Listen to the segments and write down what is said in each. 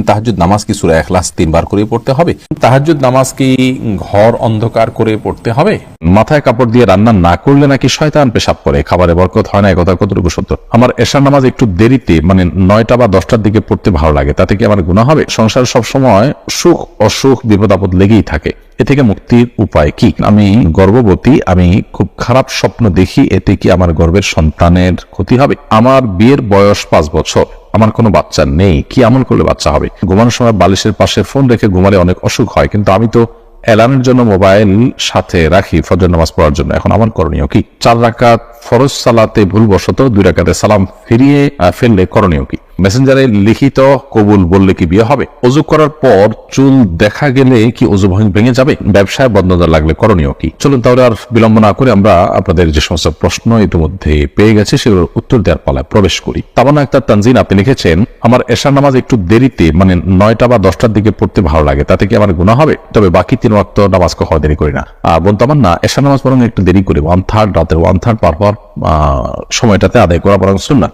তাহাজুদ নামাজ কি সুরা এখলাস তিনবার করে পড়তে হবে? তাহাজুদ নামাজ কি ঘর অন্ধকার করে পড়তে হবে? মাথায় কাপড় দিয়ে রান্না না করলে নাকি শয়তান পেশাব করে? খাবারে বরকত হয় না একথা কতটুকু সত্য? আমার এশার নামাজ একটু দেরিতে মানে নয়টা বা দশটার দিকে পড়তে ভালো লাগে, তাতে কি আমার গুণা হবে? সংসার সব সময় সুখ, অসুখ, বিপদ আপদ লেগেই থাকে। এ থেকে মুক্তির উপায় কি? আমি গর্ভবতী, আমি খুব খারাপ স্বপ্ন দেখি, এতে কি আমার গর্ভের সন্তানের ক্ষতি হবে? আমার বিয়ের বয়স পাঁচ বছর। আমার কোনো বাচ্চা নেই, কি এমন করলে বাচ্চা হবে? ঘুমানোর সময় বালিশের পাশে ফোন রেখে ঘুমালে অনেক অসুখ হয়, কিন্তু আমি তো অ্যালার্মের জন্য মোবাইল সাথে রাখি ফজর নামাজ পড়ার জন্য। এখন আমার করণীয় কি? চার রাকাত ফরজ সালাতে ভুলবশত দুই রাকাতে সালাম ফিরিয়ে ফেললে করণীয় কি? মেসেঞ্জারে লিখিত কবুল বললে কি বিয়ে হবে? অজু করার পর চুল দেখা গেলে কি অজু ভেঙে যাবে? ব্যবসায় বদনজর লাগলে করণীয় কি? চলুন তাহলে আর বিলম্ব না করে আমরা আপনাদের যে সমস্ত প্রশ্ন ইতিমধ্যে পেয়ে গেছে, সেগুলোর উত্তর দেওয়ার পালায় প্রবেশ করি। তামান্না আক্তার তানজিন, আপনি লিখেছেন, আমার এশার নামাজ একটু দেরিতে মানে নয়টা বা দশটার দিকে পড়তে ভালো লাগে, তাতে কি আমার গুণা হবে? তবে বাকি তিন ওয়াক্ত নামাজ কখনো দেরি করি না। আর বোন তামান্না, এশার নামাজ বরং একটু দেরি করি ওয়ান থার্ড রাতের ওয়ান থার্ড পার পর সময়টাতে আদায় করা বরং সুন্নাত।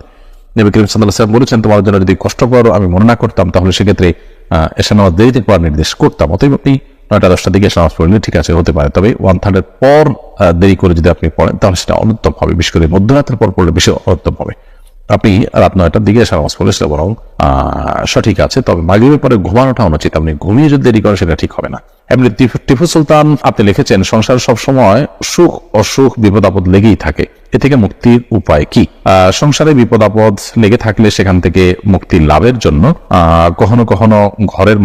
নবী করিম সাল্লাহ বলেছেন, তোমার জন্য যদি কষ্টকর আমি মনে না করতাম, তাহলে সেক্ষেত্রে এসে নামাজ দেরিতে পড়ার নির্দেশ করতাম। অতএব আপনি নয়টা, দশটার দিকে এসে নামাজ পড়লে ঠিক আছে, হতে পারে। তবে ওয়ান থার্ডের পর দেরি করে যদি আপনি পড়েন, তাহলে সেটা অনুত্তম হবে। বিশেষ করে মধ্যরাতের পর পড়লে বেশি অনুত্তম হবে। আপনি রাত নয়টার দিকে এশার নামাজ পড়লে সেটা বরং সঠিক আছে। তবে মাগরিবের পরে ঘুমানোটা অনুচিত। আপনি ঘুমিয়ে যদি দেরি করেন, সেটা ঠিক হবে না। এমনি টিপু- সুলতান আপনি লিখেছেন, সংসার সবসময় সুখ, অসুখ বিপদ আপদ লেগেই থাকে। এ থেকে মুক্তির উপায় কি? সংসারে বিপদ আপদ লেগে থাকলে সেখান থেকে মুক্তি লাভের জন্য কখনো কখনো ঘরের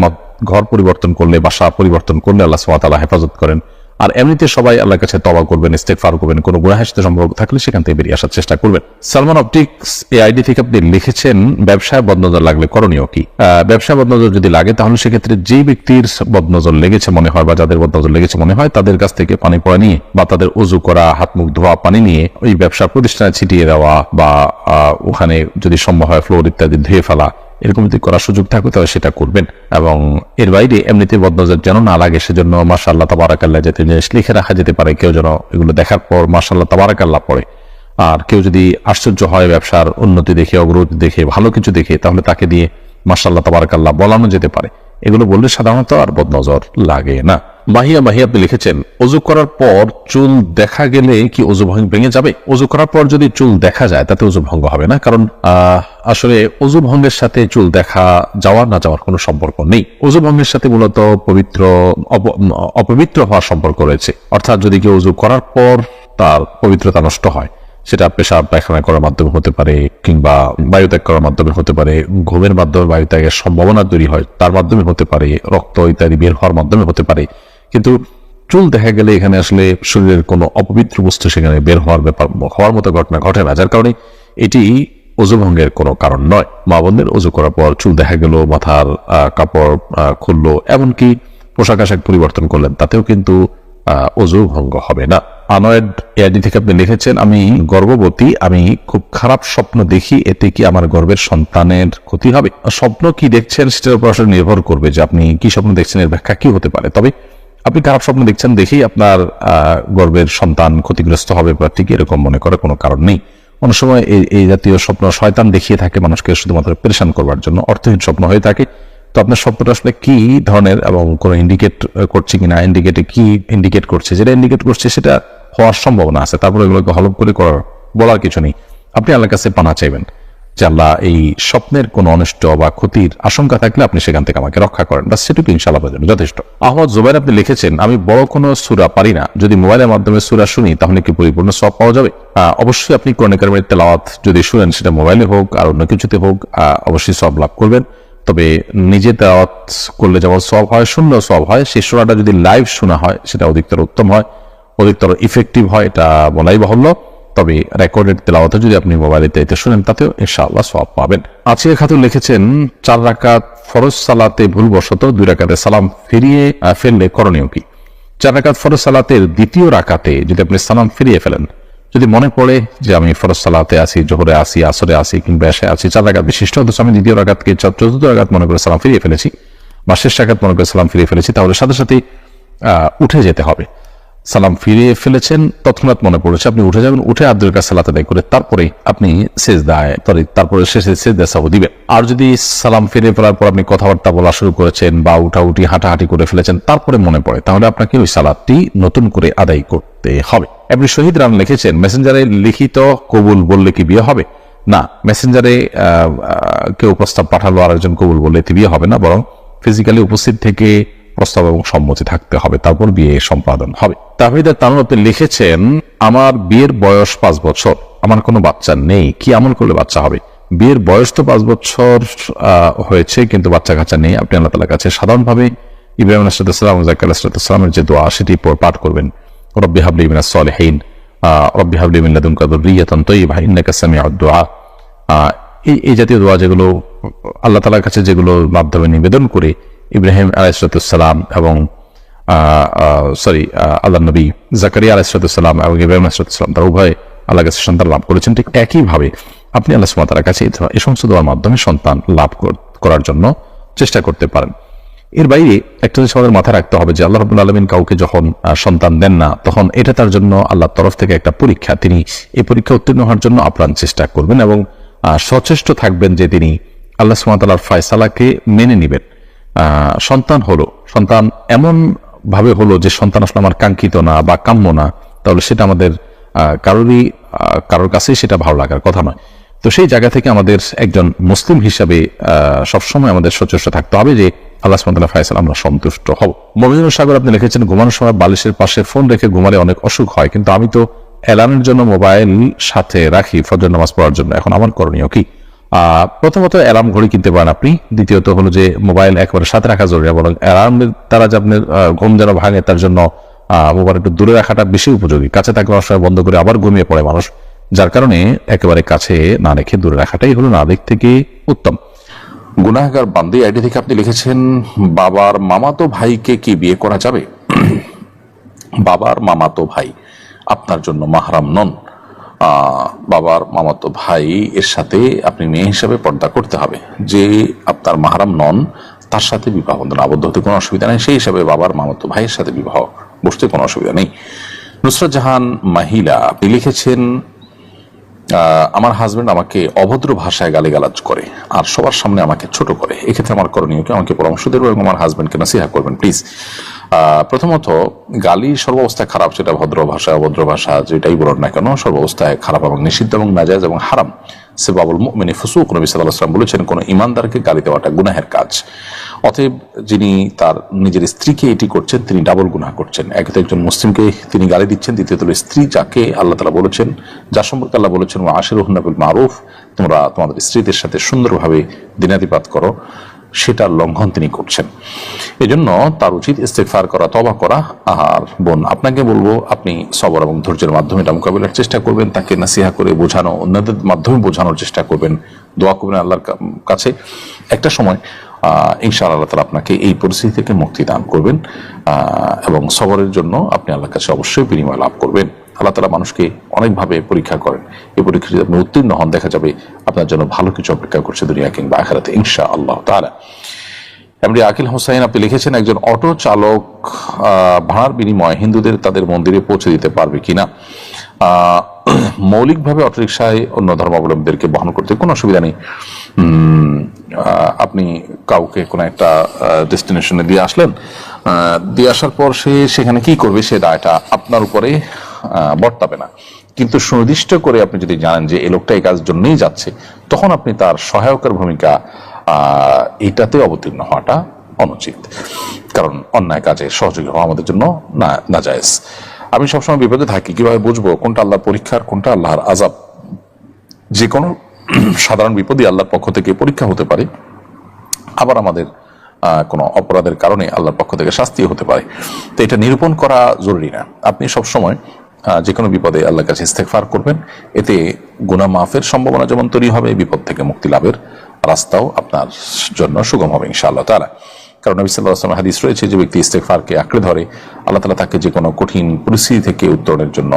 ঘর পরিবর্তন করলে, বাসা পরিবর্তন করলে আল্লাহ সুবহানাহু হেফাজত করেন। আর এমনিতে সবাই আল্লাহর কাছে তবা করবেন, ইস্তেগফার করবেন, কোনো গুনাহের সাথে থাকলে সেখান থেকে বেরিয়ে আসার চেষ্টা করবেন। সালমান অপটিক্স এই আইডি থেকে আপনি লিখেছেন, ব্যবসায় বদনজর লাগলে করণীয় কি? ব্যবসায় বদনজর যদি লাগে, তাহলে সেক্ষেত্রে যে ব্যক্তির বদনজর লেগেছে মনে হয় বা যাদের বদনজর লেগেছে মনে হয়, তাদের কাছ থেকে পানি পড়া নিয়ে বা তাদের উজু করা, হাত মুখ ধোয়া, পানি নিয়ে ওই ব্যবসা প্রতিষ্ঠানে ছিটিয়ে দেওয়া বা ওখানে যদি সম্ভব হয় ফ্লোর ইত্যাদি ধুয়ে ফেলা এরকম যদি করার সুযোগ থাকে, তাহলে সেটা করবেন। এবং এর বাইরে এমনিতে বদনজর যেন না লাগে, সেজন্য মাসাল্লাহ তাবারাকাল্লাহ যাতে জিনিস লিখে রাখা যেতে পারে, কেউ যেন এগুলো দেখার পর মাসাল্লাহ তাবারাকাল্লাহ পড়ে। আর কেউ যদি আশ্চর্য হয় ব্যবসার উন্নতি দেখে, অগ্রগতি দেখে, ভালো কিছু দেখে, তাহলে তাকে দিয়ে মাসাল্লাহ তাবারাকাল্লাহ বলানো যেতে পারে। এগুলো বললে সাধারণত আর বদনজর লাগে না। মাহিয়া মাহিয়া আপনি লিখেছেন অজু করার পর চুল দেখা গেলে কি অজু ভেঙে যাবে? অজু করার পর যদি চুল দেখা যায়, তাতে অজু ভঙ্গ হবে না। কারণ আসলে অজু ভঙ্গের সাথে চুল দেখা যাওয়ার না যাওয়ার কোনো সম্পর্ক নেই। অজু ভঙ্গের সাথে মূলত পবিত্র অপবিত্র হওয়ার সম্পর্ক রয়েছে। অর্থাৎ যদি কেউ অজু করার পর তার পবিত্রতা নষ্ট হয় সেটা পেশাব পায়খানা করার মাধ্যমে হতে পারে কিংবা বায়ুত্যাগ করার মাধ্যমে হতে পারে, ঘুমের মাধ্যমে বায়ুত্যাগের সম্ভাবনা তৈরি হয়, তার মাধ্যমে হতে পারে, রক্ত ইত্যাদি বের হওয়ার মাধ্যমে হতে পারে। কিন্তু চুল দেখা গেলে এখানে আসলে শরীরের কোনো অপবিত্র বস্তু সেখানে বের হওয়ার ব্যাপার, হওয়ার মতো ঘটনা ঘটে না, যার কারণে এটি অজুভঙ্গের কোনো কারণ নয়। মা বোনদের অজু করার পর চুল দেখা গেল, মাথার কাপড় খুললো, এমনকি পোশাক আশাক পরিবর্তন করলেন, তাতেও কিন্তু অজু ভঙ্গ হবে না। আনয়েড থেকে আপনি লিখেছেন আমি গর্ভবতী আমি খুব খারাপ স্বপ্ন দেখি এতে কি আমার গর্বের সন্তানের ক্ষতি হবে? স্বপ্ন কি দেখছেন সেটার উপর আসলে নির্ভর করবে যে আপনি কি স্বপ্ন দেখছেন এর ব্যাখ্যা কি হতে পারে। তবে আপনি খারাপ স্বপ্ন দেখছেন দেখেই আপনার আহ, গর্ভের সন্তান ক্ষতিগ্রস্ত হবে বা ঠিক এরকম মনে করার কোনো কারণ নেই। অনেক সময় এই জাতীয় স্বপ্ন শয়তান দেখিয়ে থাকে মানুষকে শুধুমাত্র পরেশান করবার জন্য। অর্থহীন স্বপ্ন হয়ে থাকে। তো আপনার স্বপ্নটা আসলে কি ধরনের এবং কোনো ইন্ডিকেট করছে কিনা ইন্ডিকেটে কি ইন্ডিকেট করছে? যেটা ইন্ডিকেট করছে সেটা হওয়ার সম্ভাবনা আছে। তারপরে এগুলোকে হলপ করে করার বলার কিছু নেই। আপনি আল্লাহর কাছে পানা চাইবেন যে আল্লাহ এই স্বপ্নের কোন অনিষ্ট বা ক্ষতির আশঙ্কা থাকলে আপনি সেখান থেকে আমাকে রক্ষা করেন। বা সেটুকু ইনশাল্লাহ জন্য যথেষ্ট। আহমদ জুবাইর আপনি লিখেছেন, আমি বড় কোনো সুরা পারি না। যদি মোবাইলের মাধ্যমে সুরা শুনি, তাহলে কি পরিপূর্ণ সব পাওয়া যাবে? অবশ্যই আপনি কোরআন তেলাওয়াত যদি শুনেন, সেটা মোবাইলে হোক আর অন্য কিছুতে হোক অবশ্যই সব লাভ করবেন। তবে নিজে তেলাওয়াত করলে যেমন সব হয় শূন্য সব হয়, সেই সুরাটা যদি লাইভ শোনা হয়, সেটা অধিকতর উত্তম হয়, অধিকতর ইফেক্টিভ হয়, এটা বলাই বাহুল্য। তবে রেকর্ডেড তেলাওয়াতে যদি আপনি মোবাইলে এতে শুনেন, তাতেও ইনশাআল্লাহ সব পাবেন। আজকে খাতুন লিখেছেন, চার রাকাত ফরজ সালাতে ভুলবশত দুই রাকাতে সালাম ফিরিয়ে ফেললে করণীয় কি? চার রাকাত ফরজ সালাতের দ্বিতীয় রাকাতে যদি আপনি সালাম ফিরিয়ে ফেলেন যদি মনে পড়ে যে আমি ফরজ সালাতে আছি, জোহরে আসি আসরে আসি কিংবা এসে আসি চার আঘাত বিশিষ্ট, অথচ আমি দ্বিতীয় আঘাতকে চতুর্থ আঘাত মনে করে সালাম ফিরিয়ে ফেলেছি বা শেষ আঘাত মনে করে সালাম ফিরিয়ে ফেলেছি, তাহলে সাথে সাথে উঠে যেতে হবে। সালাম ফিরিয়ে ফেলেছেন, তৎক্ষণাৎ মনে পড়েছে, আপনি উঠে যাবেন, উঠে আব্দুল কাছে সালাত আদায় করে তারপরে আপনি শেষ দায় তারপরে শেষে শেষ দেশাও দিবেন। আর যদি সালাম ফিরে ফেলার পর আপনি কথাবার্তা বলা শুরু করেছেন বা উঠাউঠি হাঁটাহাঁটি করে ফেলেছেন, তারপরে মনে পড়ে, তাহলে আপনাকে ওই সালাদটি নতুন করে আদায় করতে হবে। আপনি শহীদ রান লিখেছেন, মেসেঞ্জারে লিখিত কবুল বললে কি বিয়ে হবে? না, মেসেঞ্জারে কেউ প্রস্তাব পাঠালো আর একজন কবুল বললে এতে বিয়ে হবে না, বরং ফিজিক্যালি উপস্থিত থেকে প্রস্তাব এবং সম্মতি থাকতে হবে তারপর বিয়ে সম্পাদন হবে। তাহিদা তানুর আপনি লিখেছেন আমার বিয়ের বয়স পাঁচ বছর আমার কোনো বাচ্চা নেই কি আমল করলে বাচ্চা হবে? বিয়ের বয়স তো পাঁচ বছর হয়েছে কিন্তু বাচ্চা কাচ্চা নেই। আপনি আল্লাহ তালার কাছে সাধারণভাবে ইব্রাহিম আসসালাম জাকির আসসালামের যে দোয়া সেটি পাঠ করবেন। রব্বি হাবলি মিনাস সলিহিন রব্বি হাবলি মিন সামিউদ দুআ আহ, এই এই জাতীয় দোয়া যেগুলো আল্লাহ তালার কাছে যেগুলো মাধ্যমে নিবেদন করে ইব্রাহিম আলাইসালাম এবং সরি আল্লাহ নবী জাকারিয়া আলাইসালাম এবং ইব্রাহিম আলাইসালাম তারা উভয় আল্লাহ কাছে সন্তান লাভ করেছেন ঠিক একইভাবে আপনি আল্লাহ সুমাতার কাছে এই সমস্ত দোয়ার মাধ্যমে সন্তান লাভ করার জন্য চেষ্টা করতে পারেন। এর বাইরে একটা জিনিস আমাদের মাথায় রাখতে হবে যে আল্লাহ রবুল আলমিন কাউকে যখন সন্তান দেন না, তখন এটা তার জন্য আল্লাহর তরফ থেকে একটা পরীক্ষা। তিনি এই পরীক্ষা উত্তীর্ণ হওয়ার জন্য আপ্রাণ চেষ্টা করবেন এবং সচেষ্ট থাকবেন যে তিনি আল্লাহ সুমাতালার ফয়সালাকে মেনে নিবেন। সন্তান হলো, সন্তান এমন ভাবে হলো যে সন্তান আসলে আমার কাঙ্ক্ষিত না বা কাম্য না, তাহলে সেটা আমাদের কারোরই কারোর কাছেই সেটা ভালো লাগার কথা নয়। তো সেই জায়গা থেকে আমাদের একজন মুসলিম হিসাবে সবসময় আমাদের সচেষ্ট থাকতে হবে যে আল্লাহ ফায়সাল, আমরা সন্তুষ্ট হব। মমিনুর সাগর আপনি লিখেছেন, ঘুমানোর সময় বালিশের পাশে ফোন রেখে ঘুমালে অনেক অসুখ হয়, কিন্তু আমি তো অ্যালার্মের জন্য মোবাইল সাথে রাখি, ফজর নামাজ পড়ার জন্য। এখন আমার করণীয় কি? প্রথমত অ্যালার্ম ঘড়ি কিনতে পারেন আপনি। দ্বিতীয়ত হলো যে মোবাইল একবারে সাথে রাখা জরুরি বরং অ্যালার্মের তারা যে আপনার ঘুম যেন ভাঙে তার জন্য মোবাইল একটু দূরে রাখাটা বেশি উপযোগী। কাছে থাকলে অনেক সময় বন্ধ করে আবার ঘুমিয়ে পড়ে মানুষ, যার কারণে একেবারে কাছে না রেখে দূরে রাখাটাই হলো না দিক থেকে উত্তম। গুনাহগার বান্দি আইডি থেকে আপনি লিখেছেন, বাবার মামাতো ভাইকে কি বিয়ে করা যাবে? বাবার মামাতো ভাই আপনার জন্য মাহরাম নন। বাবার মামাতো ভাই এর সাথে আপনি মেয়ে হিসাবে পর্দা করতে হবে। যে আপনার মাহরাম নন, তার সাথে বিবাহ বন্ধন আবদ্ধ হতে কোনো অসুবিধা নেই। সেই হিসাবে বাবার মামাতো ভাইয়ের সাথে বিবাহ বসতে কোনো অসুবিধা নেই। নুসরত জাহান মাহিলা লিখেছেন আমার হাজব্যান্ড আমাকে অভদ্র ভাষায় গালিগালাজ করে আর সবার সামনে আমাকে ছোট করে। এক্ষেত্রে আমার করণীয় কি? আমাকে পরামর্শ দেবো এবং আমার হাজবেন্ডকে নাসিহা করবেন প্লিজ প্রথমত, গালি সর্বাবস্থায় খারাপ, সেটা ভদ্র ভাষা, অভদ্র ভাষা, যেটাই বলুন না কেন, সর্বাবস্থায় খারাপ এবং নিষিদ্ধ এবং নাজায়জ এবং হারাম। সে বাবুল মিনি ফুসুক নবী সাল্লাহ সাল্লাম বলেছেন, কোন ইমানদারকে গালি দেওয়াটা গুনাহের কাজ। অতএব যিনি তার নিজের স্ত্রীকে এটি করছেন, তিনি ডাবল গুনাহ করছেন। এক তো একজন মুসলিমকে তিনি গালি দিচ্ছেন, দ্বিতীয়ত স্ত্রী যাকে আল্লাহ তালা বলেছেন, যা সম্পর্কে আল্লাহ বলেছেন আশির হুন্নাবুল মারুফ, তোমরা তোমাদের স্ত্রীদের সাথে সুন্দরভাবে দিনাতিপাত করো। সেটার লঙ্ঘন তিনি করছেন। এজন্য তার উচিত ইস্তেফার করা তবা করা। আর বোন, আপনাকে বলব, আপনি সবর এবং ধৈর্যের মাধ্যমে এটা মোকাবিলার চেষ্টা করবেন, তাকে নাসিহা করে বোঝানো অন্যদের মাধ্যমে বোঝানোর চেষ্টা করবেন। দোয়া করবেন আল্লাহর কাছে। একটা সময় ইনশাআল্লাহ আল্লাহ তালা আপনাকে এই পরিস্থিতি থেকে মুক্তি দান করবেন এবং সবরের জন্য আপনি আল্লাহর কাছে অবশ্যই বিনিময় লাভ করবেন। আল্লাহ তালা মানুষকে অনেকভাবে পরীক্ষা করেন। এই পরীক্ষা যদি আপনি উত্তীর্ণ হন, দেখা যাবে আপনার জন্য ভালো কিছু অপেক্ষা করছে দুনিয়া কিংবা আখেরাতে ইনশা আল্লাহ তালা এমনি আকিল হোসাইন, আপনি লিখেছেন, একজন অটো চালক ভাড়ার বিনিময়ে হিন্দুদের তাদের মন্দিরে পৌঁছে দিতে পারবে কিনা? মৌলিকভাবে অটোরিকশায় অন্য ধর্মাবলম্বীদেরকে বহন করতে কোনো অসুবিধা নেই। আপনি কাউকে কোনো একটা ডেস্টিনেশনে দিয়ে আসলেন। দিয়ে আসার পর সে সেখানে কি করবে, সে দায়টা আপনার উপরে বর্তাবে না। কিন্তু সুনির্দিষ্ট করে আপনি যদি জানেন যে এই লোকটা এই কাজের জন্যই যাচ্ছে, তখন আপনি তার সহায়কের ভূমিকা এটাতে অবতীর্ণ হওয়াটা অনুচিত। কারণ অন্যায় কাজে সহযোগী হওয়া আমাদের জন্য না, নাজায়েজ। আমি সবসময় বিপদে থাকি, কীভাবে বুঝব কোনটা আল্লাহর পরীক্ষার কোনটা আল্লাহর আজাব যে কোনো সাধারণ বিপদই আল্লাহর পক্ষ থেকে পরীক্ষা হতে পারে, আবার আমাদের কোনো অপরাধের কারণে আল্লাহর পক্ষ থেকে শাস্তিও হতে পারে। তো এটা নিরূপণ করা জরুরি না। আপনি সবসময় যে কোনো বিপদে আল্লাহর কাছে ইস্তেকফার করবেন। এতে গুণা মাফের সম্ভাবনা যেমন তৈরি হবে বিপদ থেকে মুক্তি লাভের রাস্তাও আপনার জন্য সুগম হবে ইনশাআল্লাহ তাআলা। কারণ নবী সাল্লাল্লাহু আলাইহি হাদিস রয়েছে যে ব্যক্তি ইস্তেকফারকে আঁকড়ে ধরে, আল্লাহ তালা তাকে যে কোনো কঠিন পরিস্থিতি থেকে উত্তরণের জন্য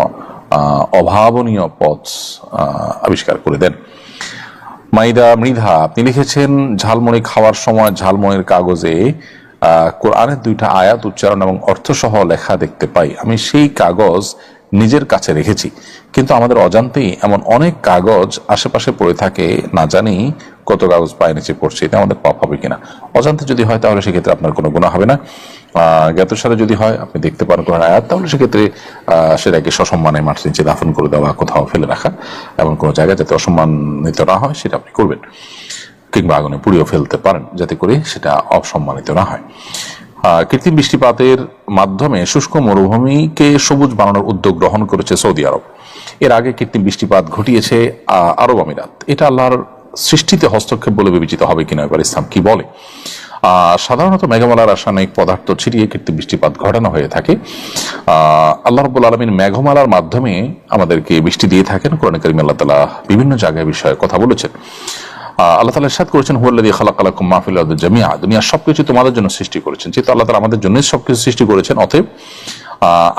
অভাবনীয় পথ আবিষ্কার করে দেন। মাইদা মৃধা, আপনি লিখেছেন, ঝালমুড়ি খাওয়ার সময় ঝালমুড়ির কাগজে কোরআনের দুইটা আয়াত উচ্চারণ এবং অর্থসহ লেখা দেখতে পাই। আমি সেই কাগজ নিজের কাছে রেখেছি। কিন্তু আমাদের অজান্তেই এমন অনেক কাগজ আশেপাশে পড়ে থাকে, না জানি কত কাগজ পায়ে নিচে পড়ছে, এটা আমাদের পাপ হবে কিনা। অজান্তে যদি হয়, তাহলে সেক্ষেত্রে আপনার কোনো গুণা হবে না। জ্ঞাতসারে যদি হয়, আপনি দেখতে পারেন কোনো আয়াত, তাহলে সেক্ষেত্রে সেটাকে সসম্মানে মাটির নিচে দাফন করে দেওয়া, কোথাও ফেলে রাখা এমন কোনো জায়গায় যাতে অসম্মানিত না হয়, সেটা আপনি করবেন। কিংবা আগুনে পুড়িয়ে ফেলতে পারেন, যাতে করে সেটা অসম্মানিত না হয়। কৃত্রিম বৃষ্টিপাতের মাধ্যমে শুষ্ক মরুভূমিকে সবুজ বানানোর উদ্যোগ গ্রহণ করেছে সৌদি আরব। এর আগে কৃত্রিম বৃষ্টিপাত ঘটিয়েছে আরব আমিরাত। এটা আল্লাহর সৃষ্টিতে হস্তক্ষেপ বলে বিবেচিত হবে কিনা এবার ইসলাম কি বলে? সাধারণত মেঘমালার রাসায়নিক পদার্থ ছিটিয়ে কৃত্রিম বৃষ্টিপাত ঘটানো হয়ে থাকে। আল্লাহ রব্বুল আলমিন মেঘমালার মাধ্যমে আমাদেরকে বৃষ্টি দিয়ে থাকেন। কোরআন করিম আল্লাহ তালা বিভিন্ন জায়গায় বিষয়ে কথা বলেছেন। আল্লাহ তালা ইরশাদ করেছেন, হুয়াল্লাযী খালাকালাকুম মা ফিল আরদি জামিআ দুনিয়ার সবকিছু তোমাদের জন্য সৃষ্টি করেছেন। যেহেতু আল্লাহ তালা আমাদের জন্য সবকিছু সৃষ্টি করেছেন, অতএব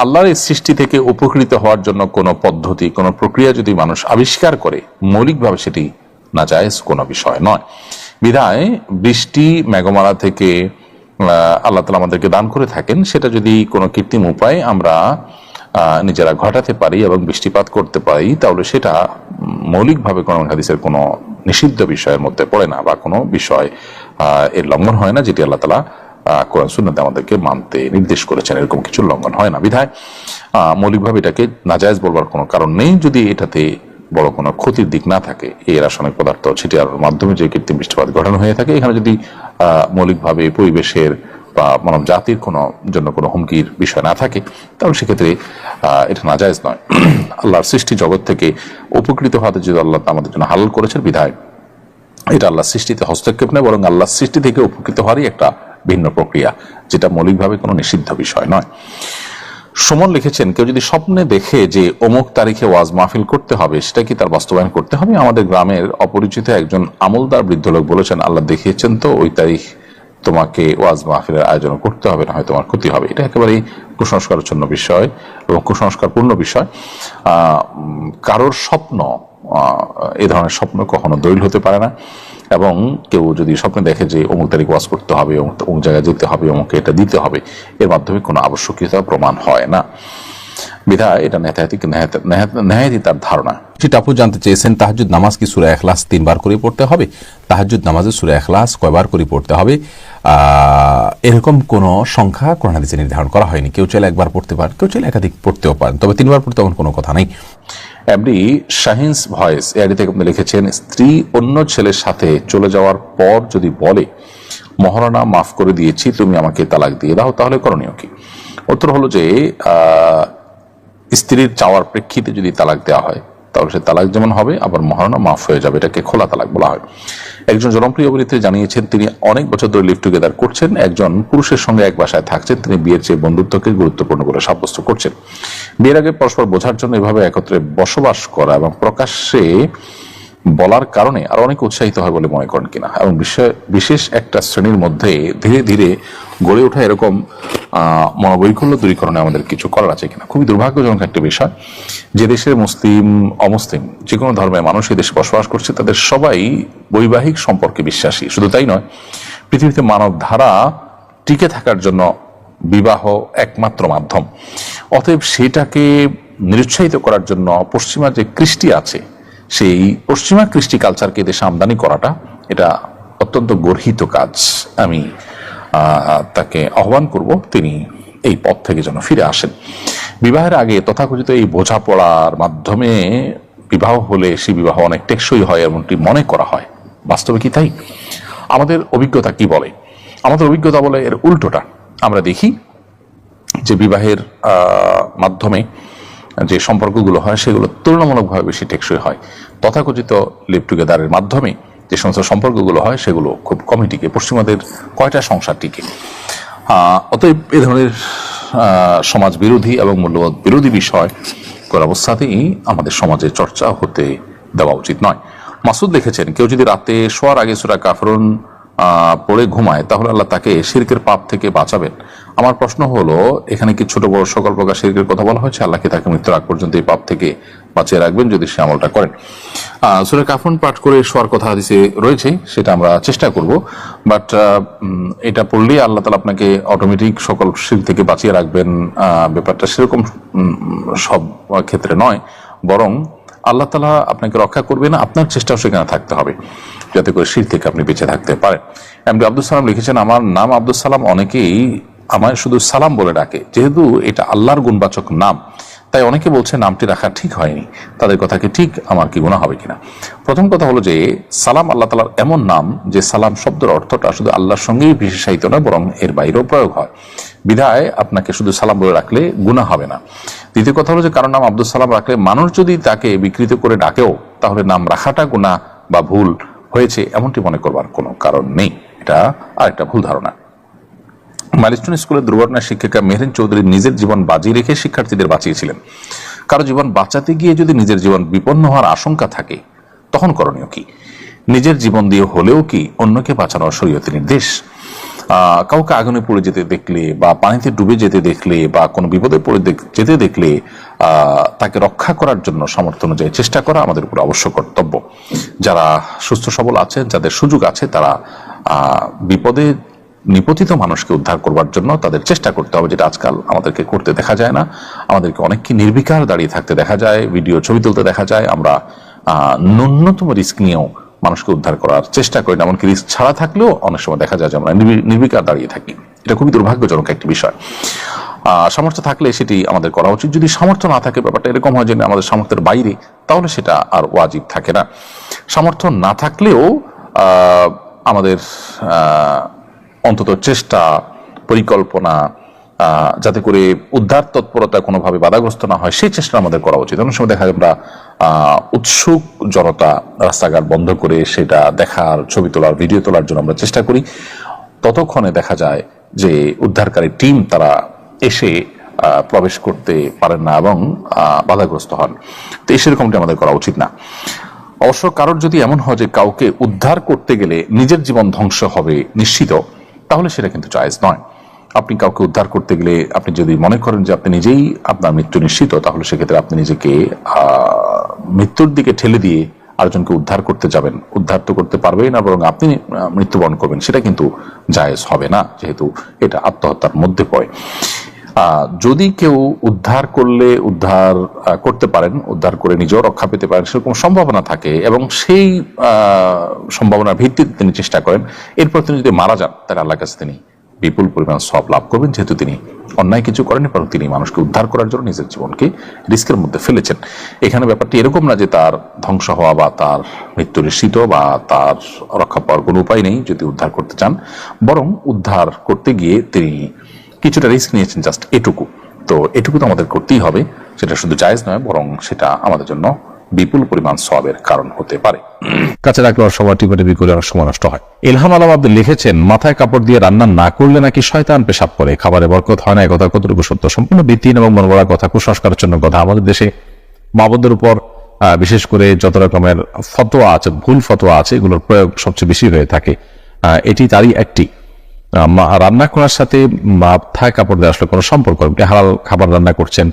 আল্লাহর এই সৃষ্টি থেকে উপকৃত হওয়ার জন্য কোনো পদ্ধতি, কোনো প্রক্রিয়া যদি মানুষ আবিষ্কার করে, মৌলিকভাবে সেটি না যায় কোনো বিষয় নয়। বিধায় বৃষ্টি, মেঘমালা থেকে আল্লাহ তালা আমাদেরকে দান করে থাকেন। সেটা যদি কোনো কৃত্রিম উপায় আমরা নিজেরা ঘটাতে পারি এবং বৃষ্টিপাত করতে পারি, তাহলে সেটা মৌলিকভাবে কোনো হাদিসের কোনো নিষিদ্ধ বিষয়ের মধ্যে পড়ে না বা কোনো বিষয় এর লঙ্ঘন হয় না যেটি আল্লাহ তালা কোরআন সুন্নাতে আমাদেরকে মানতে নির্দেশ করেছেন। এরকম কিছু লঙ্ঘন হয় না। বিধায় মৌলিকভাবে এটাকে নাজায়জ বলবার কোনো কারণ নেই। যদি এটাতে বড় কোনো ক্ষতির দিক না থাকে এই রাসায়নিক পদার্থ ছিটিয়ার মাধ্যমে যে কৃত্রিম বৃষ্টিপাত ঘটানো হয়ে থাকে, এখানে যদি মৌলিকভাবে পরিবেশের বা মানব জাতির কোনো জন্য কোনো হুমকির বিষয় না থাকে, তাহলে সেক্ষেত্রে এটা নাজায়জ নয়। আল্লাহর সৃষ্টি জগৎ থেকে উপকৃত হতে যদি আল্লাহ আমাদের জন্য হালাল করেছেন, বিধায়। এটা আল্লাহ সৃষ্টিতে হস্তক্ষেপ নেই বরং আল্লাহ সৃষ্টি থেকে উপকৃত হওয়ারই একটা ভিন্ন প্রক্রিয়া, যেটা মৌলিকভাবে কোনো নিষিদ্ধ বিষয় নয়। সুমন লিখেছেন, কেউ যদি স্বপ্নে দেখে যে অমুক তারিখে ওয়াজ মাহফিল করতে হবে, সেটা কি তার বাস্তবায়ন করতে হবে? আমাদের গ্রামের অপরিচিত একজন আমলদার বৃদ্ধ লোক বলেছেন, আল্লাহ দেখিয়েছেন তো ওই তারিখ তোমাকে ওয়াজ মাহফিলের আয়োজন করতে হবে, না হয় তোমার ক্ষতি হবে। এটা একেবারেই কুসংস্কারচ্ছন্ন বিষয় এবং কুসংস্কারপূর্ণ বিষয়। কারোর স্বপ্ন এ ধরনের স্বপ্ন কখনো দৈল হতে পারে না এবং কেউ যদি স্বপ্নে দেখে যে অমুক তারিখ ওয়াজ করতে হবে, অমুক অমুক জায়গায় যেতে হবে অমুক এটা দিতে হবে, এর মাধ্যমে কোনো আবশ্যকীয়তা প্রমাণ হয় না। বিধা এটা নেহাতি নেহাতি তার ধারণা। সেটা আপু জানতে চেয়েছেন তাহাজুদ নামাজ কি সুরা এখলাস তিনবার করে পড়তে হবে? তাহাজুদ নামাজে সুরা এখলাস কয়বার করে পড়তে হবে? এরকম কোন সংখ্যা কোরআন হাদিসে নির্ধারণ করা হয়নি। কেউ চাইলে একবার পড়তে পারেন কেউ চাইলে একাধিক পড়তেও পারেন। তবে তিনবার পড়তে এমন কোনো কথা নেই। এমডি শাহিনস ভয়েস এআইডি থেকে আপনি লিখেছেন স্ত্রী অন্য ছেলের সাথে চলে যাওয়ার পর যদি বলে মহারণা মাফ করে দিয়েছি তুমি আমাকে তালাক দিয়ে দাও তাহলে করণীয় কি? উত্তর হলো যে স্ত্রীর চাওয়ার প্রেক্ষিতে যদি তালাক দেওয়া হয়, তাহলে সে তালাক যেমন হবে, আবার মহারণা মাফ হয়ে যাবে। এটাকে খোলা তালাক বলা হয়। একজন জনপ্রিয় অভিনেত্রী জানিয়েছেন, তিনি অনেক বছর ধরে লিভ টুগেদার করছেন। একজন পুরুষের সঙ্গে এক বাসায় থাকছেন। তিনি বিয়ের চেয়ে বন্ধুত্বকে গুরুত্বপূর্ণ করে সাব্যস্ত করছেন। বিয়ের আগে পরস্পর বোঝার জন্য এভাবে একত্রে বসবাস করা এবং প্রকাশ্যে বলার কারণে আর অনেক উৎসাহিত হয় বলে মনে করেন কিনা। এবং বিশেষ একটা শ্রেণির মধ্যে ধীরে ধীরে গড়ে ওঠা এরকম মনোবৈকল্য দূরীকরণে আমাদের কিছু করার আছে কিনা। খুবই দুর্ভাগ্যজনক একটা বিষয়। যে দেশের মুসলিম, অমুসলিম, যে কোনো ধর্মের মানুষ দেশে বসবাস করছে, তাদের সবাই বৈবাহিক সম্পর্কে বিশ্বাসী। শুধু তাই নয়, পৃথিবীতে মানব ধারা টিকে থাকার জন্য বিবাহ একমাত্র মাধ্যম। অতএব সেটাকে নিরুৎসাহিত করার জন্য পশ্চিমা যে কৃষ্টি আছে সেই পশ্চিমা কৃষ্টি কালচারকে দেশে আমদানি করাটা এটা অত্যন্ত গর্হিত কাজ। আমি তাকে আহ্বান করব তিনি এই পথ থেকে যেন ফিরে আসেন। বিবাহের আগে তথাকথিত এই বোঝাপড়ার মাধ্যমে বিবাহ হলে সেই বিবাহ অনেক টেকসই হয়, এমনটি মনে করা হয়। বাস্তবে কি তাই? আমাদের অভিজ্ঞতা কি বলে? আমাদের অভিজ্ঞতা বলে এর উল্টোটা। আমরা দেখি যে বিবাহের মাধ্যমে যে সম্পর্কগুলো হয়, সেগুলো তুলনামূলকভাবে বেশি টেকসই হয়। তথাকথিত লিভ টুগেদারের মাধ্যমে যে সমস্ত সম্পর্কগুলো হয়, সেগুলো খুব কমই টিকে। পশ্চিমাদের কয়টা সংসার টিকে? অতএব এ ধরনের সমাজ বিরোধী এবং মূল্যবোধ বিরোধী বিষয় কোন অবস্থাতেই আমাদের সমাজে চর্চা হতে দেওয়া উচিত নয়। মাসুদ লিখেছেন কেউ যদি রাতে শোয়ার আগে সুরা কাফরুন পড়ে ঘুমায়, তাহলে আল্লাহ তাকে শিরকের পাপ থেকে বাঁচাবেন। আমার প্রশ্ন হলো, এখানে কি ছোট বড় সকল প্রকার শিরকের কথা বলা হয়েছে? আল্লাহ কি তাকে মৃত্যুর আগ পর্যন্ত এই পাপ থেকে বাঁচিয়ে রাখবেন যদি সে আমলটা করেন? সুরে কাফন পাঠ করে শোয়ার কথা হাদিসে রয়েছে, সেটা আমরা চেষ্টা করব। বাট এটা পড়লে আল্লাহ তালা আপনাকে অটোমেটিক সকল শির থেকে বাঁচিয়ে রাখবেন। ব্যাপারটা সেরকম সব ক্ষেত্রে নয়। বরং আল্লাহ তালা আপনাকে রক্ষা করবে না আপনার চেষ্টাও সেখানে থাকতে হবে। যাতে করে শির থেকে আপনি বেঁচে থাকতে পারেন। এমডি আব্দুল সালাম লিখেছেন, আমার নাম আব্দুল সালাম অনেকেই আমায় শুধু সালাম বলে ডাকে, যেহেতু এটা আল্লাহর গুণবাচক নাম। তাই অনেকে বলছে, নামটি রাখা ঠিক হয়নি। তাদের কথা কি ঠিক? আমার কি গুণা হবে কিনা? প্রথম কথা হলো যে, সালাম আল্লাহ তালার এমন নাম, যে সালাম শব্দের অর্থটা শুধু আল্লাহর সঙ্গেই বিশেষায়িত না বরং এর বাইরেও প্রয়োগ হয়। বিধায় আপনাকে শুধু সালাম বলে রাখলে গুণা হবে না। দ্বিতীয় কথা হলো যে কারণ নাম আব্দুল সালাম রাখলে মানুষ যদি তাকে বিকৃত করে ডাকেও, তাহলে নাম রাখাটা গুণা বা ভুল। হয়েছে এমনটি মনে করবার কোনো কারণ নেই। এটা আরেকটা ভুল ধারণা। মাইলস্টোন স্কুলের দুর্ঘটনার শিক্ষিকা মেহরিন চৌধুরী নিজের জীবন বাজি রেখে শিক্ষার্থীদের বাঁচিয়েছিলেন। কারও জীবন বাঁচাতে গিয়ে যদি নিজের জীবন বিপন্ন হওয়ার আশঙ্কা থাকে, তখন করণীয় কি? নিজের জীবন দিয়ে হলেও কি অন্যকে বাঁচানোর শরীয়তের নির্দেশ? কাউকে আগুনে পড়ে যেতে দেখলে বা পানিতে ডুবে যেতে দেখলে বা কোনো বিপদে পড়ে যেতে দেখলে তাকে রক্ষা করার জন্য সামর্থ্য অনুযায়ী চেষ্টা করা আমাদের উপর অবশ্য কর্তব্য। যারা সুস্থ সবল আছেন, যাদের সুযোগ আছে, তারা বিপদে নিপতিত মানুষকে উদ্ধার করবার জন্য তাদের চেষ্টা করতে হবে, যেটা আজকাল আমাদেরকে করতে দেখা যায় না। আমাদেরকে অনেককে নির্বিকার দাঁড়িয়ে থাকতে দেখা যায়, ভিডিও ছবি তুলতে দেখা যায়। আমরা ন্যূনতম রিস্ক নিয়েও মানুষকে উদ্ধার করার চেষ্টা করি না, এমনকি রিস্ক ছাড়া থাকলেও অনেক সময় দেখা যায় যে আমরা নির্বি- নির্বিকার দাঁড়িয়ে থাকি। এটা খুবই দুর্ভাগ্যজনক একটি বিষয়। সামর্থ্য থাকলে সেটি আমাদের করা উচিত। যদি সামর্থ্য না থাকে, ব্যাপারটা এরকম হয় যে আমাদের সামর্থ্যের বাইরে, তাহলে সেটা আর ওয়াজিব থাকে না। সামর্থ্য না থাকলেও আমাদের অন্তত চেষ্টা, পরিকল্পনা যাতে করে উদ্ধার তৎপরতা কোনোভাবে বাধাগ্রস্ত না হয়, সেই চেষ্টা আমাদের করা উচিত। অনেক সময় দেখা যায় আমরা উৎসুক জনতা রাস্তাঘাট বন্ধ করে সেটা দেখার, ছবি তোলার, ভিডিও তোলার জন্য আমরা চেষ্টা করি। ততক্ষণে দেখা যায় যে উদ্ধারকারী টিম তারা এসে প্রবেশ করতে পারেন না এবং বাধাগ্রস্ত হন। তো এই সেরকমটি আমাদের করা উচিত না। অবশ্য কারোর যদি এমন হয় যে কাউকে উদ্ধার করতে গেলে নিজের জীবন ধ্বংস হবে নিশ্চিত, তাহলে সেটা কিন্তু জায়েজ নয়। আপনি কাউকে উদ্ধার করতে গেলে আপনি যদি মনে করেন যে আপনি নিজেই আপনার মৃত্যু নিশ্চিত, তাহলে সেক্ষেত্রে আপনি নিজেকে মৃত্যুর দিকে ঠেলে দিয়ে আরেকজনকে উদ্ধার করতে যাবেন। উদ্ধার তো করতে পারবেই না, বরং আপনি মৃত্যুবরণ করবেন। সেটা কিন্তু জায়েজ হবে না, যেহেতু এটা আত্মহত্যার মধ্যে পড়ে। যদি কেউ উদ্ধার করলে, উদ্ধার করতে পারেন, উদ্ধার করে নিজেও রক্ষা পেতে পারেন, সেরকম সম্ভাবনা থাকে এবং সেই সম্ভাবনার ভিত্তিতে তিনি চেষ্টা করেন, এরপর তিনি যদি মারা যান, তাহলে আল্লাহ কাছে তিনি বিপুল পরিমাণ সব লাভ করবেন, যেহেতু তিনি অন্যায় কিছু করেনি বরং তিনি মানুষকে উদ্ধার করার জন্য নিজের জীবনকে রিস্কের মধ্যে ফেলেছেন। এখানে ব্যাপারটি এরকম না যে তার ধ্বংস হওয়া বা তার মৃত্যু নিশ্চিত বা তার রক্ষা পাওয়ার কোনো উপায় নেই যদি উদ্ধার করতে চান। বরং উদ্ধার করতে গিয়ে তিনি কিছুটা রিস্ক নিয়েছেন, জাস্ট এটুকু। তো এটুকু তো আমাদের করতেই হবে, সেটা শুধু জায়েজ নয়, বরং সেটা আমাদের জন্য বিপুল পরিমাণ সবের কারণ হতে পারে। কাছে রাখলে অনেক সময় টিপে করে অনেক সময় নষ্ট হয়। ইলহাম আলম আব্দুল লিখেছেন, মাথায় কাপড় দিয়ে রান্না না করলে নাকি শয়তান পেশাব করে। খাবারে বরকত হয় না এই কথা কতটুকু সত্য? সম্পূর্ণ ভিত্তিহীন এবং মনোবরা কথা, কুসংস্কারের জন্য কথা। আমাদের দেশে মাবদের উপর বিশেষ করে যত রকমের ফতোয়া আছে, ভুল ফতোয়া আছে, এগুলোর প্রয়োগ সবচেয়ে বেশি হয়ে থাকে। এটি তারই একটি। রান্না করার সাথে মাথায় কাপড় দেওয়ার আসলে কোনো সম্পর্ক হালাল খাবার রান্না করছেন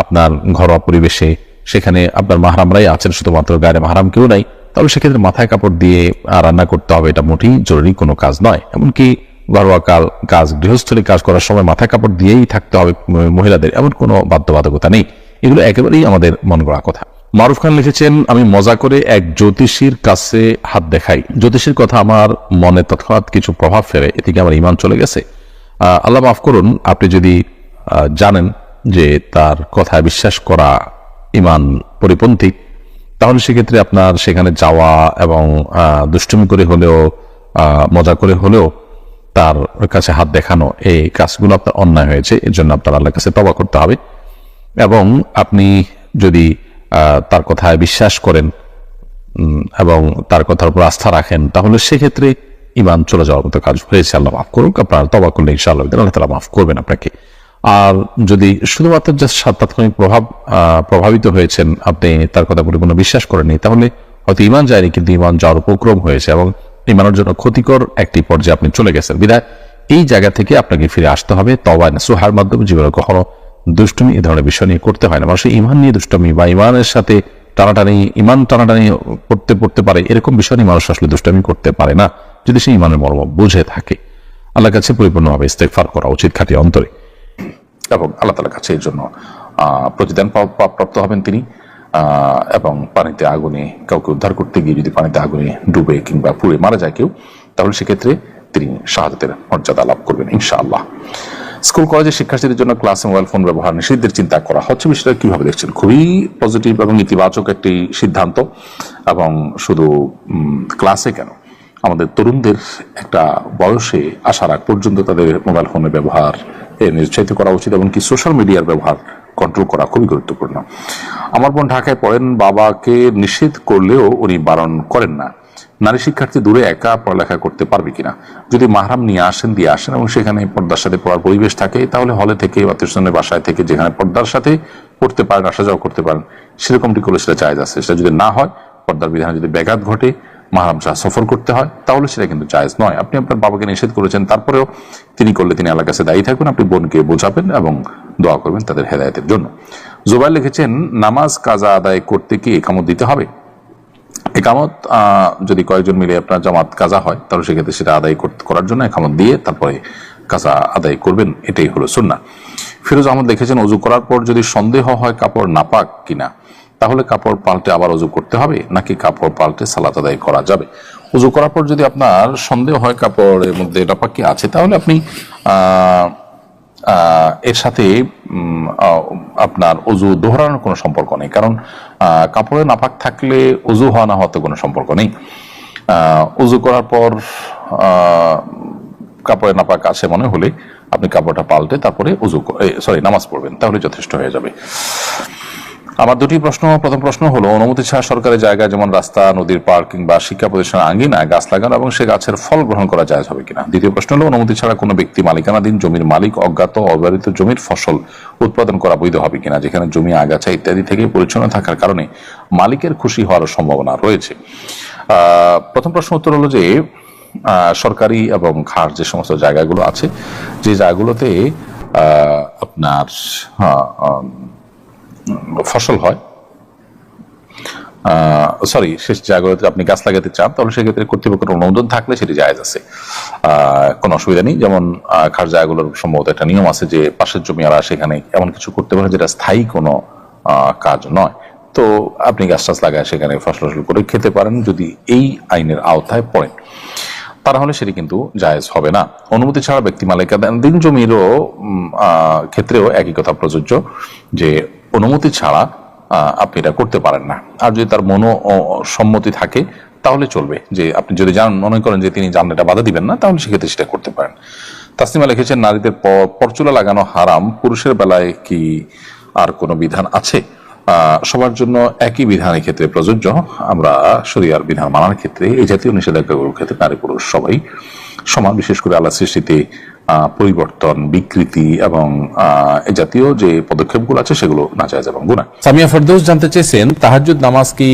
আপনার ঘরোয়া পরিবেশে। সেখানে আপনার মাহারামরাই আছেন, শুধুমাত্র গায়ে মাহারাম কেউ নাই। তাহলে সেক্ষেত্রে মাথায় কাপড় দিয়ে রান্না করতে হবে এটা মোটেই জরুরি কোনো কাজ নয়। এমনকি ঘরোয়া কাল, কাজ, গৃহস্থলী কাজ করার সময় মাথায় কাপড় দিয়েই থাকতে হবে মহিলাদের। এমন কোনো বাধ্যবাধকতা নেই। এগুলো একেবারেই আমাদের মন গড়া কথা। মারুফ খান লিখেছেন, আমি মজা করে এক জ্যোতিষীর কাছে হাত দেখাই। জ্যোতিষীর কথা আমার মনে তৎক্ষণাৎ কিছু প্রভাব ফেলে। এদিকে আমার ইমান চলে গেছে। আল্লাহ মাফ করুন, আপনি যদি জানেন যে তার কথায় বিশ্বাস করা ইমান পরিপন্থী, তাহলে সেক্ষেত্রে আপনার সেখানে যাওয়া এবং দুষ্টুমি করে হলেও মজা করে হলেও তার কাছে হাত দেখানো, এই কাজগুলো আপনার অন্যায় হয়েছে, এর জন্য আপনার আল্লাহর কাছে তবা করতে হবে। এবং আপনি যদি তার কথায় বিশ্বাস করেন এবং তার কথার উপর আস্থা রাখেন, তাহলে সেক্ষেত্রে ইমান চলে যাওয়ার মতো কাজ হয়েছে। আল্লাহ মাফ করুক, আপনার তবা করলে ইনশাআল্লাহ, আল্লাহ তালা মাফ করবেন আপনাকে। আর যদি শুধুমাত্র তাৎক্ষণিক প্রভাব প্রভাবিত হয়েছেন, আপনি তার কথা পরিপূর্ণ বিশ্বাস করেননি, তাহলে হয়তো ইমান যায়নি, কিন্তু ইমান যাওয়ার উপক্রম হয়েছে এবং ইমানের জন্য ক্ষতিকর একটি পর্যায়ে আপনি চলে গেছেন। বিদায়, এই জায়গা থেকে আপনাকে ফিরে আসতে হবে তবায় সুহার মাধ্যমে, জীবনে কখনো দুষ্টমি এই ধরনের বিষয় নিয়ে করতে হয় না। মানুষের ইমান নিয়ে দুষ্টমি বা ইমানের সাথে টানাটানি, ইমান টানাটানি করতে পড়তে পারে, এরকম বিষয় নিয়ে মানুষ আসলে দুষ্টমি করতে পারে না, যদি সে ইমানের মর্ম বুঝে থাকে। আল্লাহ কাছে পরিপূর্ণভাবে ইস্তেকফার করা উচিত খাটি অন্তরে। এবং আল্লাহ তালার কাছে এর জন্য প্রতিদান প্রাপ্ত হবেন তিনি। এবং পানিতে আগুনে কাউকে উদ্ধার করতে গিয়ে যদি পানিতে আগুনে ডুবে কিংবা পুড়ে মারা যায় কেউ, তাহলে সেক্ষেত্রে তিনি শাহাদাতের মর্যাদা লাভ করবেন ইনশাআল্লাহ। স্কুল, কলেজের শিক্ষার্থীদের জন্য ক্লাসে, মোবাইল ফোন ব্যবহার নিষিদ্ধের চিন্তা করা হচ্ছে। বিষয়টা কীভাবে দেখছেন? খুবই পজিটিভ এবং ইতিবাচক একটি সিদ্ধান্ত। এবং শুধু ক্লাসে কেন? আমাদের তরুণদের একটা বয়সে আসার আগ পর্যন্ত তাদের মোবাইল ফোনের ব্যবহার নিরুৎসাহিত করা উচিত এবং কি সোশ্যাল মিডিয়ার ব্যবহার কন্ট্রোল করা খুবই গুরুত্বপূর্ণ। আমার বোন ঢাকায় পড়েন, বাবাকে নিষেধ করলেও উনি বারণ করেন না। নারী শিক্ষার্থী দূরে একা পড়ালেখা করতে পারবে কিনা? যদি মাহরাম নিয়ে আসেন, দিয়ে আসেন এবং সেখানে পর্দার সাথে পড়ার পরিবেশ থাকে, তাহলে হলে থেকে বা বাসায় থেকে যেখানে পর্দার সাথে পড়তে পারেন, আসা যাওয়া করতে পারেন, সেরকমটি করলে সেটা জায়জ আছে। সেটা যদি না হয়, পর্দার বিধানে যদি ব্যাঘাত ঘটে মাহারাম শাহ সফর করতে হয়, তাহলে সেটা কিন্তু জায়েজ নয়। আপনি আপনার বাবাকে নিষেধ করেছেন, তারপরেও তিনি করলে তিনি আল্লাহর কাছে দায়ী থাকবেন, আপনি বোনকে বোঝাবেন এবং দোয়া করবেন তাদের হেদায়তের জন্য। জোবাই লিখেছেন, নামাজ কাজা আদায় করতে কি একামত দিতে হবে? একামত যদি কয়েকজন মিলে আপনার জামাত কাজা হয়, তাহলে সেক্ষেত্রে সেটা আদায় করার জন্য একামত দিয়ে তারপরে কাজা আদায় করবেন, এটাই হলো সুন্না ফিরোজ আহমদ লিখেছেন, অজু করার পর যদি সন্দেহ হয় কাপড় নাপাক কিনা? তাহলে কাপড় পাল্টে আবার উজু করতে হবে? নাকি কাপড় পাল্টে সালাত আদায় করা যাবে? উজু করার পর যদি আপনার সন্দেহ হয় কাপড়ের মধ্যে নাপাক কি আছে, তাহলে আপনি এর সাথে আপনার অজু দোহরানোর কোনো সম্পর্ক নেই। কারণ কাপড়ে নাপাক থাকলে অজু হওয়া না হওয়াতে কোনো সম্পর্ক নেই। অজু করার পর কাপড়ে নাপাক আছে মনে হলে আপনি কাপড়টা পাল্টে তারপরে উজু সরি নামাজ পড়বেন, তাহলে যথেষ্ট হয়ে যাবে। আমার দুটি প্রশ্ন, প্রথম প্রশ্ন হলো, অনুমতি ছাড়া সরকারি জায়গায় যেমন রাস্তা, নদীর পার্ক কিংবা শিক্ষা প্রতিষ্ঠান আঙ্গিনায় গাছ লাগানো এবং সে গাছের ফল গ্রহণ করা যায় হবে কিনা? দ্বিতীয় প্রশ্ন হলো, অনুমতি ছাড়া কোনো ব্যক্তি মালিকানাধীন জমির মালিক, অজ্ঞাত, অব্যবহৃত জমির ফসল উৎপাদন করা বৈধ হবে কিনা, যেখানে জমি, আগাছা ইত্যাদি থেকে পরিচ্ছন্ন থাকার কারণে মালিকের খুশি হওয়ার সম্ভাবনা রয়েছে। প্রথম প্রশ্ন উত্তর হলো যে সরকারি এবং খাস যে সমস্ত জায়গাগুলো আছে, যে জায়গাগুলোতে আপনার ফসল হয়। সরি শেষ জায়গাতে আপনি গাছ লাগাতে চান, তাহলে সেক্ষেত্রে কর্তৃপক্ষের অনুমোদন থাকলে সেটি জায়েজ আছে। কোনো অসুবিধা নেই। যেমন খাস জায়গাগুলোর সম্ভবত একটা নিয়ম আছে যে পাশের জমি আর সেখানে এমন কিছু করতে পারে যেটা স্থায়ী কোনো কাজ নয়। তো আপনি গাছ টাছ লাগায় সেখানে ফসল ফসল করে খেতে পারেন যদি এই আইনের আওতায় পড়েন। তাহলে সেটি কিন্তু জায়েজ হবে না। অনুমতি ছাড়া ব্যক্তি মালিকানাধীন জমিরও ক্ষেত্রেও একই কথা প্রযোজ্য যে অনুমতি ছাড়া আপনি এটা করতে পারেন না। আর যদি তার মনো সম্মতি থাকে, তাহলে চলবে। যে আপনি যদি জান, মনে করেন যে তিনি জানলেটা বাধা দিবেন না, তাহলে সেক্ষেত্রে সেটা করতে পারেন। তাসনিমা লিখেছেন, নারীদের পরচুলা লাগানো হারাম, পুরুষের বেলায় কি আর কোনো বিধান আছে? সবার জন্য একই বিধান এই ক্ষেত্রে প্রযোজ্য। আমরা শরিয়ার বিধান মানার ক্ষেত্রে এই জাতীয় নিষেধাজ্ঞাগুলোর ক্ষেত্রে নারী পুরুষ সবাই সমান, বিশেষ করে আল্লাহ সৃষ্টিতে পরিবর্তন, বিকৃতি এবং জাতীয় যে পদক্ষেপগুলো আছে সেগুলো না যায় এবং গুণা সামিয়া ফেরদৌস, জানতে চেয়েছেন, তাহাজ্জুদ নামাজ কি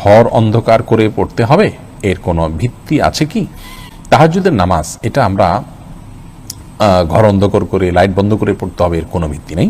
ঘর অন্ধকার করে পড়তে হবে? এর কোনো ভিত্তি আছে কি? তাহাজ্জুদের নামাজ, এটা আমরা ঘর অন্ধকার করে, লাইট বন্ধ করে পড়তে হবে, এর কোনো ভিত্তি নেই।